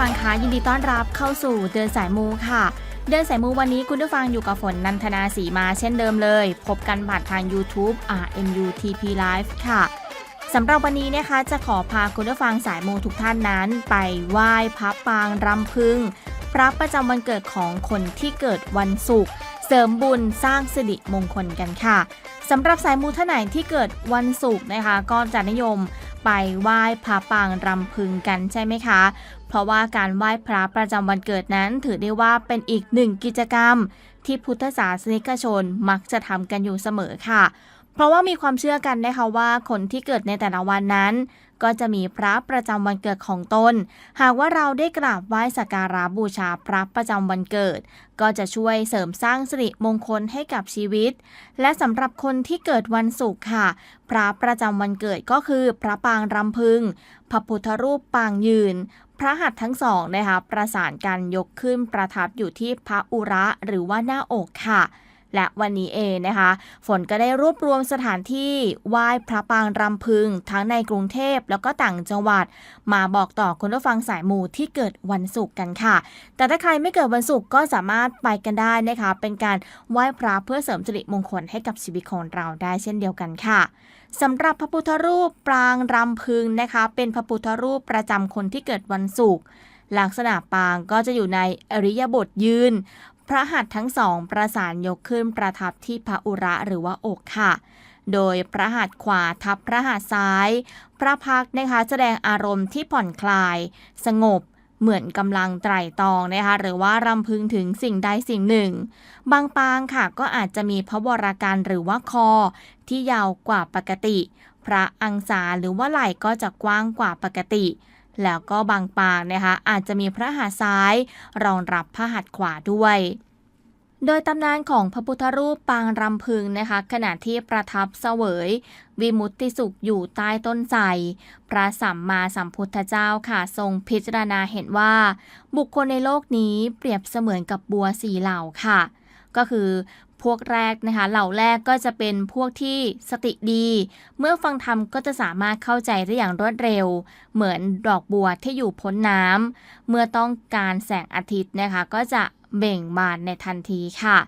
ฟังคะยินดีต้อนรับเข้าสู่เดินสายมูค่ะ เดินสายมูวันนี้คุณผู้ฟังอยู่กับฝนนันทนาสีมาเช่นเดิมเลย พบกันผ่านทาง YouTube RMU TP Live ค่ะสำหรับวันนี้นะคะจะขอพาคุณผู้ฟังสายมูทุกท่านนั้น ไปไหว้พระปางรำพึง พระประจำวันเกิดของคนที่เกิดวันศุกร์เสริมบุญสร้างสิริมงคลกันค่ะสำหรับสายมูท่านไหนที่เกิดวันศุกร์นะคะ ก็จะนิยม ไปไหว้พระปางรำพึงกันใช่ไหมคะ เพราะว่าการไหว้พระประจำวันเกิดนั้น ถือได้ว่าเป็นอีกหนึ่งกิจกรรม ที่พุทธศาสนิกชนมักจะทำกันอยู่เสมอค่ะ เพราะว่ามีความเชื่อกันนะคะว่าคนที่เกิดในแต่ละวันนั้น ก็จะมีพระประจำวันเกิดของตน หากว่าเราได้กราบไหว้สักการะบูชาพระประจำวันเกิด ก็จะช่วยเสริมสร้างสิริมงคลให้กับชีวิต และสำหรับคนที่เกิดวันศุกร์ค่ะ พระประจำวันเกิดก็คือพระปางรำพึง พระพุทธรูปปางยืนพระหัตถ์ทั้งสองนะคะประสานกันยกขึ้นประทับอยู่ที่พระอุระหรือว่าหน้าอกค่ะ และวันนี้เองนะคะ ฝนก็ได้รวบรวมสถานที่ไหว้พระปางรำพึง ทั้งในกรุงเทพแล้วก็ต่างจังหวัด มาบอกต่อคุณผู้ฟังสายมูที่เกิดวันศุกร์กันค่ะ แต่ถ้าใครไม่เกิดวันศุกร์ก็สามารถไปกันได้นะคะ เป็นการไหว้พระเพื่อเสริมสิริมงคลให้กับชีวิตของเราได้เช่นเดียวกันค่ะสำหรับพระพุทธรูปปรางรำพึงนะคะ เป็นพระพุทธรูปประจำคนที่เกิดวันศุกร์ลักษณะปางก็จะอยู่ในอริยบทยืน พระหัตถ์ทั้งสองประสานยกขึ้นประทับที่พระอุระหรือว่าอกค่ะ โดยพระหัตถ์ขวาทับพระหัตถ์ซ้าย พระพักนะคะแสดงอารมณ์ที่ผ่อนคลาย สงบเหมือนกำลังไตร่ตรองนะคะหรือว่ารำพึงถึงสิ่งใดสิ่งหนึ่ง บางปางค่ะก็อาจจะมีพระวรการหรือว่าคอ ที่ยาวกว่าปกติ พระอังสาหรือว่าไหล่ก็จะกว้างกว่าปกติ แล้วก็บางปางนะคะ อาจจะมีพระหัตถ์ซ้าย รองรับพระหัตถ์ขวาด้วยโดยตำนานของพระพุทธรูปปางรำพึงนะคะ ขณะที่ประทับเสวย วิมุตติสุขอยู่ใต้ต้นไทรพระสัมมาสัมพุทธเจ้าค่ะทรงพิจารณาเห็นว่า บุคคลในโลกนี้เปรียบเสมือนกับบัวสีเหล่าค่ะ ก็คือ พวกแรกนะคะ เหล่าแรกก็จะเป็นพวกที่สติดี เมื่อฟังธรรมก็จะสามารถเข้าใจได้อย่างรวดเร็ว เหมือนดอกบัวที่อยู่พ้นน้ำเมื่อต้องการแสงอาทิตย์นะคะ ก็จะเบ่งบานในทันทีค่ะ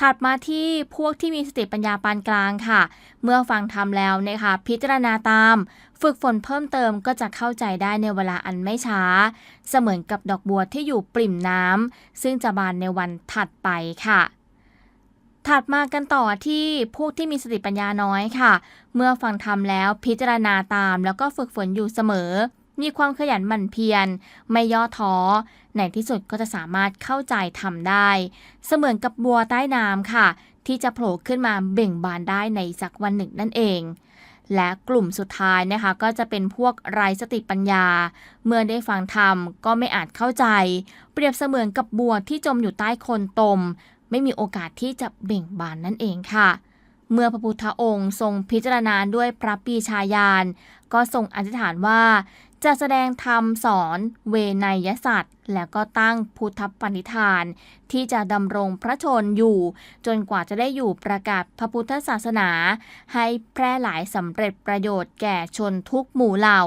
ถัดมาที่พวกที่มีสติปัญญาปานกลางค่ะ เมื่อฟังธรรมแล้วนะคะ พิจารณาตาม ฝึกฝนเพิ่มเติมก็จะเข้าใจได้ในเวลาอันไม่ช้า เสมือนกับดอกบัวที่อยู่ปริ่มน้ำซึ่งจะบานในวันถัดไปค่ะ ถัดมากันต่อที่พวกที่มีสติปัญญาน้อยค่ะ เมื่อฟังธรรมแล้วพิจารณาตามแล้วก็ฝึกฝนอยู่เสมอ มีความขยันหมั่นเพียร ไม่ย่อท้อ ในที่สุดก็จะสามารถเข้าใจทำได้ เสมือนกับบัวใต้น้ำค่ะ ที่จะโผล่ขึ้นมาเบ่งบานได้ในสักวันหนึ่งนั่นเองและกลุ่มสุดท้ายนะคะก็จะเป็นพวกไร้สติปัญญา เมื่อได้ฟังธรรมก็ไม่อาจเข้าใจ เปรียบเสมือนกับบัวที่จมอยู่ใต้โคนตม ไม่มีโอกาสที่จะเบ่งบานนั่นเองค่ะ เมื่อพระพุทธองค์ทรงพิจารณาด้วยพระปีชาญาณก็ทรงอธิษฐานว่า จะแสดงธรรมสอนเวนยสัตว์แล้วก็ตั้งพุทธปณิธาน ที่จะดำรงพระชนอยู่ จนกว่าจะได้อยู่ประกาศพระพุทธศาสนา ให้แพร่หลายสำเร็จประโยชน์แก่ชนทุกหมู่เหล่า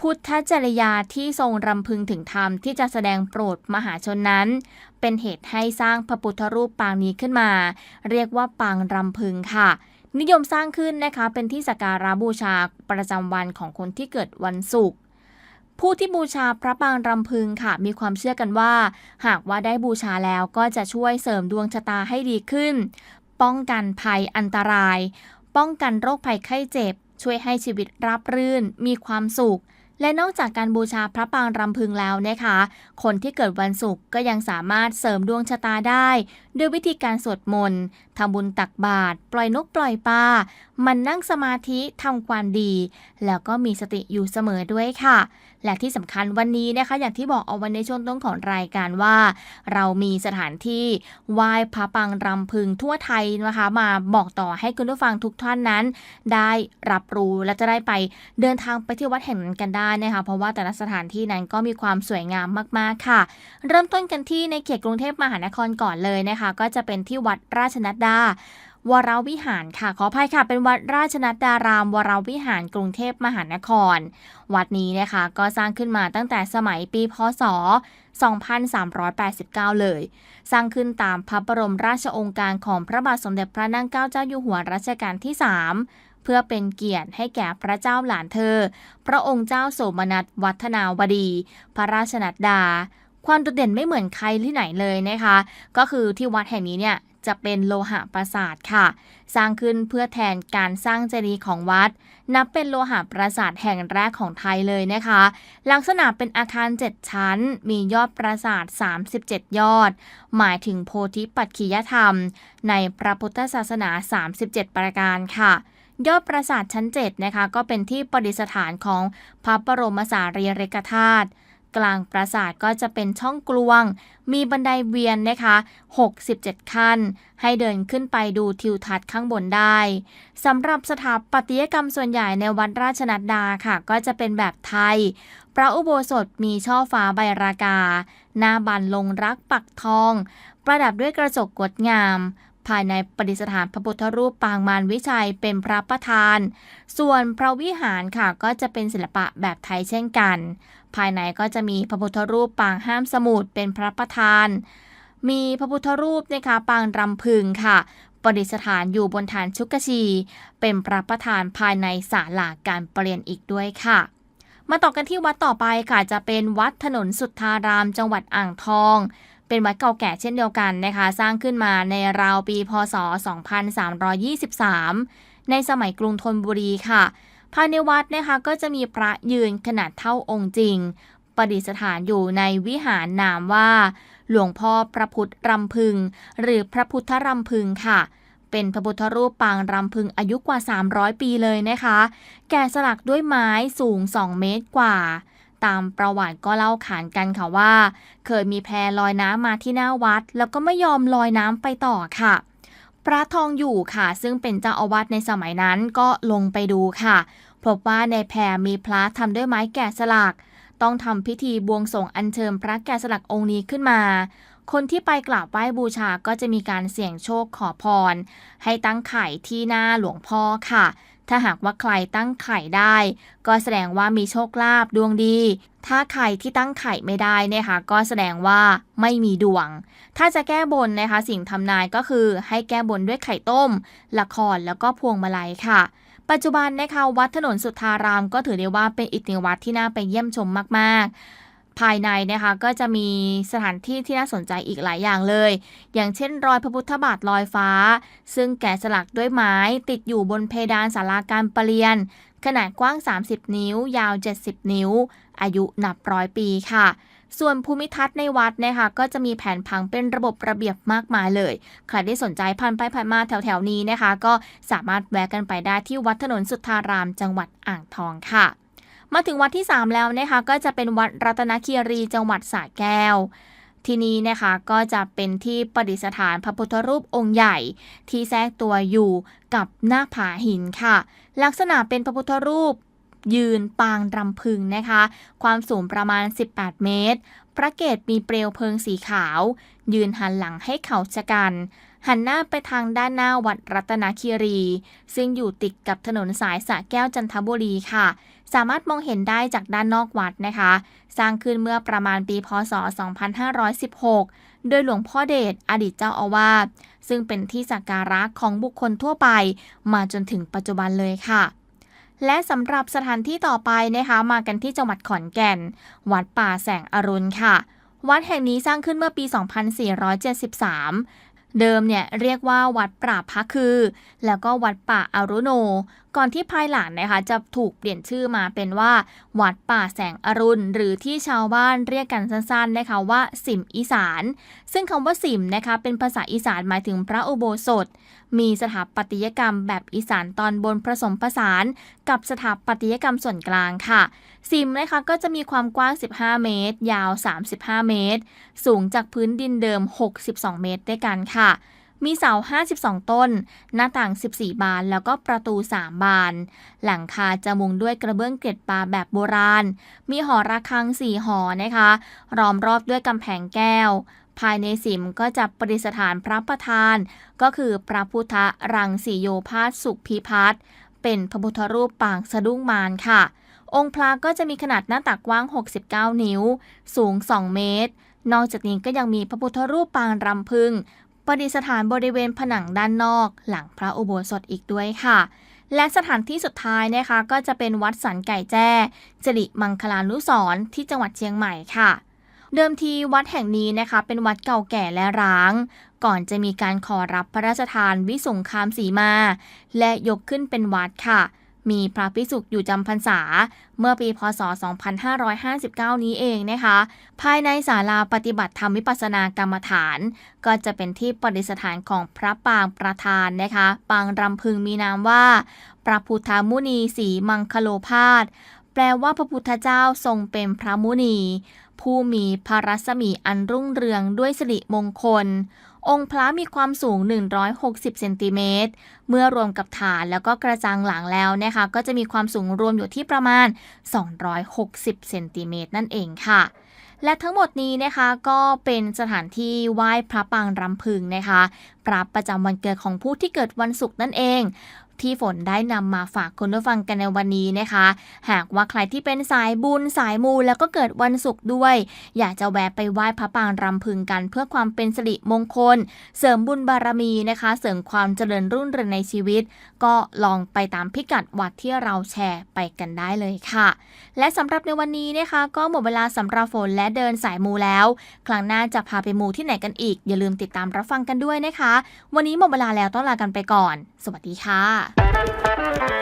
พุทธจริยาที่ทรงรำพึงถึงธรรมที่จะแสดงโปรดมหาชนนั้น เป็นเหตุให้สร้างพระพุทธรูปปางนี้ขึ้นมา เรียกว่าปางรำพึงค่ะ นิยมสร้างขึ้นนะคะเป็นที่สักการะบูชาประจำวันของคนที่เกิดวันศุกร์ผู้ที่บูชาพระปางรำพึงค่ะ มีความเชื่อกันว่า หากว่าได้บูชาแล้วก็จะช่วยเสริมดวงชะตาให้ดีขึ้น ป้องกันภัยอันตราย ป้องกันโรคภัยไข้เจ็บ ช่วยให้ชีวิตราบรื่น มีความสุข และนอกจากการบูชาพระปางรำพึงแล้วนะคะ คนที่เกิดวันศุกร์ก็ยังสามารถเสริมดวงชะตาได้ ด้วยวิธีการสวดมนต์ทำบุญตักบาตรปล่อยนกปล่อยปลามันนั่งสมาธิทำความดี แล้วก็มีสติอยู่เสมอด้วยค่ะ และที่สำคัญวันนี้นะคะ อย่างที่บอกเอาไว้ในช่วงต้นของรายการว่า เรามีสถานที่ไหว้พระปางรำพึงทั่วไทยนะคะ มาบอกต่อให้คุณผู้ฟังทุกท่านนั้น ได้รับรู้และจะได้ไปเดินทางไปที่วัดแห่งนั้นกันได้นะคะ เพราะว่าแต่ละสถานที่นั้นก็มีความสวยงามมากๆค่ะ เริ่มต้นกันที่ในเขตกรุงเทพมหานครก่อนเลยนะคะก็จะเป็นที่วัดราชนัดดาวรวิหารค่ะ ขออภัยค่ะ เป็นวัดราชนัดดาราม วรวิหารกรุงเทพมหานคร วัดนี้นะคะก็สร้างขึ้นมาตั้งแต่สมัยปีพศ 2389 เลย สร้างขึ้นตามพระบรมราชองค์การของพระบาทสมเด็จพระนั่งเกล้าเจ้าอยู่หัวรัชกาลที่ 3 เพื่อเป็นเกียรติให้แก่พระเจ้าหลานเธอ พระองค์เจ้าโสมนัสวัฒนาวดี พระราชนัดดา ความโดดเด่นไม่เหมือนใครที่ไหนเลยนะคะ ก็คือที่วัดแห่งนี้เนี่ยจะเป็นโลหะปราสาทค่ะ สร้างขึ้นเพื่อแทนการสร้างเจดีย์ของวัด นับเป็นโลหะปราสาทแห่งแรกของไทยเลยนะคะ ลักษณะเป็นอาคาร 7 ชั้น มียอดปราสาท 37 ยอด หมายถึงโพธิปัจขิยธรรม ในพระพุทธศาสนา 37 ประการค่ะยอดปราสาทชั้น 7 นะคะ ก็เป็นที่ประดิษฐานของพระบรมสารีริกธาตุ กลางปราสาทก็จะเป็นช่องกลวง มีบันไดเวียนนะคะ 67 ขั้น ให้เดินขึ้นไปดูทิวทัศน์ข้างบนได้สำหรับสถาปัตยกรรมส่วนใหญ่ในวัดราชนัดดาค่ะ ก็จะเป็นแบบไทย พระอุโบสถมีช่อฟ้าใบรากา หน้าบันลงรักปักทอง ประดับด้วยกระจกงดงาม ภายในประดิษฐานพระพุทธรูปปางมารวิชัยเป็นพระประธาน ส่วนพระวิหารค่ะก็จะเป็นศิลปะแบบไทยเช่นกัน ภายในก็จะมีพระพุทธรูปปางห้ามสมุทรเป็นพระประธาน มีพระพุทธรูปนะคะปางรำพึงค่ะประดิษฐานอยู่บนฐานชุกชี เป็นพระประธานภายในศาลาการเปลี่ยนอีกด้วยค่ะ มาต่อกันที่วัดต่อไปค่ะจะเป็นวัดถนนสุทธารามจังหวัดอ่างทอง เป็นวัดเก่าแก่เช่นเดียวกันนะคะ สร้างขึ้นมาในราวปีพศ 2323 ในสมัยกรุงธนบุรีค่ะ ภายในวัดนะคะก็จะมีพระยืนขนาดเท่าองค์จริง ประดิษฐานอยู่ในวิหารนามว่า หลวงพ่อพระพุทธรำพึง หรือพระพุทธรำพึงค่ะเป็นพระพุทธรูปปางรำพึงอายุกว่า 300 ปีเลยนะคะ แกะสลักด้วยไม้สูง 2 เมตรกว่า ตามประวัติก็เล่าขานกันค่ะว่า เคยมีแพลอยน้ำมาที่หน้าวัด แล้วก็ไม่ยอมลอยน้ำไปต่อค่ะ พระทองอยู่ค่ะ ซึ่งเป็นเจ้าอาวาสในสมัยนั้นก็ลงไปดูค่ะ พบว่าในแพรมีพระทำด้วยไม้แกะสลัก ต้องทำพิธีบวงสรงอัญเชิญพระแกะสลักองค์นี้ขึ้นมาคนที่ไปกราบไหว้บูชาก็จะมีการเสี่ยงโชคขอพร ให้ตั้งไข่ที่หน้าหลวงพ่อค่ะ ถ้าหากว่าใครตั้งไข่ได้ ก็แสดงว่ามีโชคลาภดวงดี ถ้าใครที่ตั้งไข่ไม่ได้เนี่ยค่ะก็แสดงว่าไม่มีดวง ถ้าจะแก้บนนะคะ สิ่งทำนายก็คือให้แก้บนด้วยไข่ต้ม ละครแล้วก็พวงมาลัยค่ะปัจจุบันนะคะวัดถนนสุทธารามก็ถือได้ว่าเป็นอีกหนึ่งวัดที่น่าไปเยี่ยมชมมาก ๆ ภายในนะคะก็จะมีสถานที่ที่น่าสนใจอีกหลายอย่างเลย อย่างเช่น รอยพระพุทธบาทลอยฟ้า ซึ่งแกะสลักด้วยไม้ติดอยู่บนเพดานศาลาการประเรียน ขนาดกว้าง 30 นิ้ว ยาว 70 นิ้ว อายุนับร้อยปีค่ะส่วนภูมิทัศน์ในวัดนะคะก็จะมีแผนผังเป็นระบบระเบียบมากมายเลย ใครที่สนใจผ่านไปผ่านมาแถวๆนี้นะคะ ก็สามารถแวะกันไปได้ที่วัดถนนสุทธารามจังหวัดอ่างทองค่ะ มาถึงวัดที่ 3 แล้วนะคะก็จะเป็นวัดรัตนคีรีจังหวัดสระแก้ว ที่นี้นะคะก็จะเป็นที่ประดิษฐานพระพุทธรูปองค์ใหญ่ ที่แทรกตัวอยู่กับหน้าผาหินค่ะ ลักษณะเป็นพระพุทธรูปยืนปางรำพึงนะคะ ความสูงประมาณ 18 เมตร พระเกศมีเปลวเพลิงสีขาว ยืนหันหลังให้เขาชะกัน หันหน้าไปทางด้านหน้าวัดรัตนคีรี ซึ่งอยู่ติดกับถนนสายสระแก้วจันทบุรีค่ะ สามารถมองเห็นได้จากด้านนอกวัดนะคะ สร้างขึ้นเมื่อประมาณปีพศ 2516 โดยหลวงพ่อเดชอดีตเจ้าอาวาสซึ่งเป็นที่สักการะของบุคคลทั่วไป มาจนถึงปัจจุบันเลยค่ะและสำหรับสถานที่ต่อไปนะคะ มากันที่จังหวัดขอนแก่น วัดป่าแสงอรุณค่ะ วัดแห่งนี้สร้างขึ้นเมื่อปี 2473 เดิมเนี่ยเรียกว่าวัดป่าพระคือ แล้วก็วัดป่าอารุโน ก่อนที่ภายหลังนะคะจะถูกเปลี่ยนชื่อมาเป็นว่า วัดป่าแสงอรุณ หรือที่ชาวบ้านเรียกกันสั้นๆนะคะว่า สิมอีสาน ซึ่งคำว่าสิมนะคะเป็นภาษาอีสานหมายถึงพระอุโบสถ มีสถาปัตยกรรมแบบอีสานตอนบนผสมผสาน กับสถาปัตยกรรมส่วนกลางค่ะ ซิมนะคะก็จะมีความกว้าง 15 เมตร ยาว 35 เมตร สูงจากพื้นดินเดิม 62 เมตรด้วยกันค่ะ มีเสา 52 ต้น หน้าต่าง 14 บาน แล้วก็ประตู 3 บาน หลังคาจะมุงด้วยกระเบื้องเกล็ดปลาแบบโบราณ มีหอระฆัง 4 หอนะคะล้อมรอบด้วยกำแพงแก้วภายในสิมก็จะประดิษฐานพระประธาน ก็คือพระพุทธรังสีโยพาสสุขพิพัฒน์เป็นพระพุทธรูปปางสะดุ้งมารค่ะ องค์พระก็จะมีขนาดหน้าตักกว้าง 69 นิ้ว สูง 2 เมตร นอกจากนี้ก็ยังมีพระพุทธรูปปางรำพึงประดิษฐานบริเวณผนังด้านนอก หลังพระอุโบสถอีกด้วยค่ะ และสถานที่สุดท้ายนะคะก็จะเป็นวัดสันไก่แจ้สิริมังคลานุสรที่จังหวัดเชียงใหม่ค่ะเดิมทีวัดแห่งนี้นะคะเป็นวัดเก่าแก่และร้าง ก่อนจะมีการขอรับพระราชทานวิสุงคามสีมา และยกขึ้นเป็นวัดค่ะ มีพระภิกษุอยู่จำพรรษา เมื่อปีพศ 2559 นี้เองนะคะ ภายในศาลาปฏิบัติธรรมวิปัสสนากรรมฐาน ก็จะเป็นที่ประดิษฐานของพระปางประธานนะคะ ปางรำพึงมีนามว่า พระพุทธมุนีสีมังคโลพาสแปลว่าพระพุทธเจ้าทรงเป็นพระมุนี ผู้มีพระรัศมีอันรุ่งเรืองด้วยสิริมงคล องค์พระมีความสูง 160 เซนติเมตร เมื่อรวมกับฐานแล้วก็กระจังหลังแล้วนะคะ ก็จะมีความสูงรวมอยู่ที่ประมาณ 260 เซนติเมตรนั่นเองค่ะและทั้งหมดนี้นะคะก็เป็นสถานที่ไหว้พระปางรำพึงนะคะพระประจำวันเกิดของผู้ที่เกิดวันศุกร์นั่นเอง ที่ฝนได้นำมาฝากคุณผู้ฟังกันในวันนี้นะคะ หากว่าใครที่เป็นสายบุญสายมูแล้วก็เกิดวันศุกร์ด้วย อยากจะแวะไปไหว้พระปางรำพึงกัน เพื่อความเป็นสิริมงคล เสริมบุญบารมีนะคะ เสริมความเจริญรุ่งเรืองในชีวิต ก็ลองไปตามพิกัดวัดที่เราแชร์ไปกันได้เลยค่ะ และสำหรับในวันนี้นะคะ ก็หมดเวลาสำหรับฝนและเดินสายมูแล้ว ครั้งหน้าจะพาไปมูที่ไหนกันอีก อย่าลืมติดตามรับฟังกันด้วยนะคะ วันนี้หมดเวลาแล้วต้องลากันไปก่อน สวัสดีค่ะ Puma.